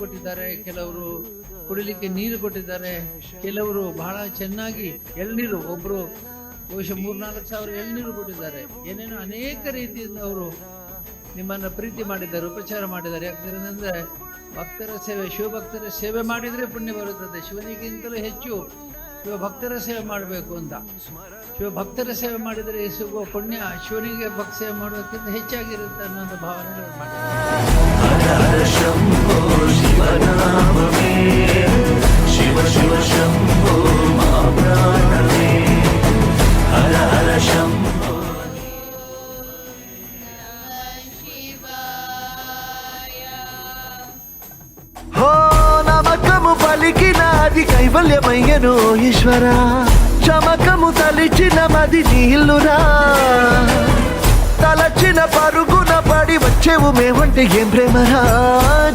ಕೊಟ್ಟಿದ್ದಾರೆ, ಕೆಲವರು ಕುಡಿಲಿಕ್ಕೆ ನೀರು ಕೊಟ್ಟಿದ್ದಾರೆ, ಕೆಲವರು ಬಹಳ ಚೆನ್ನಾಗಿ ಎಳ್ನೀರು ಒಬ್ಬರು ಬಹುಶಃ ಮೂರ್ನಾಲ್ಕು ಸಾವಿರ ಎಳ್ನೀರು ಕೊಟ್ಟಿದ್ದಾರೆ. ಏನೇನೋ ಅನೇಕ ರೀತಿಯಿಂದ ಅವರು ನಿಮ್ಮನ್ನು ಪ್ರೀತಿ ಮಾಡಿದ್ದಾರೆ, ಉಪಚಾರ ಮಾಡಿದ್ದಾರೆ. ಯಾಕಂದ್ರೆ ಭಕ್ತರ ಸೇವೆ, ಶಿವಭಕ್ತರ ಸೇವೆ ಮಾಡಿದರೆ ಪುಣ್ಯ ಬರುತ್ತದೆ. ಶಿವನಿಗಿಂತಲೂ ಹೆಚ್ಚು ಶಿವಭಕ್ತರ ಸೇವೆ ಮಾಡಬೇಕು ಅಂತ. ಶಿವಭಕ್ತರ ಸೇವೆ ಮಾಡಿದರೆ ಸಿಗುವ ಪುಣ್ಯ, ಶಿವನಿಗೆ ಭಕ್ತ ಸೇವೆ ಮಾಡೋದಕ್ಕಿಂತ ಹೆಚ್ಚಾಗಿರುತ್ತೆ ಅನ್ನೋ ಭಾವನೆ ಮಾಡಿದ್ದಾರೆ. అది కైవల్యమయ్యను ఈశ్వర. చమకము తలిచిన మది నీళ్ళురా తలచిన పరుగున పడి వచ్చేవు మేమంటే ఏం ప్రేమరా.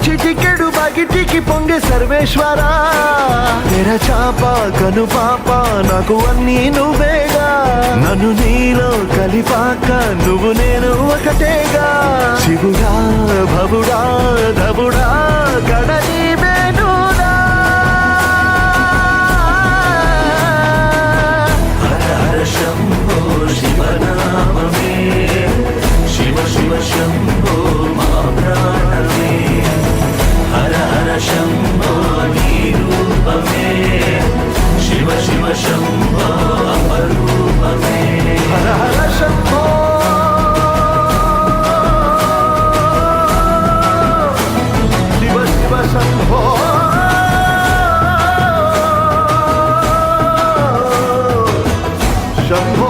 చిటికెడు బగిటికి పొంగే సర్వేశ్వరా. తెర చాప కను పాప నాకు అన్నీ నువ్వేగా. నన్ను నీలో కలిపాక నువ్వు నేను ఒకటేగా. శివుడా భవుడా shut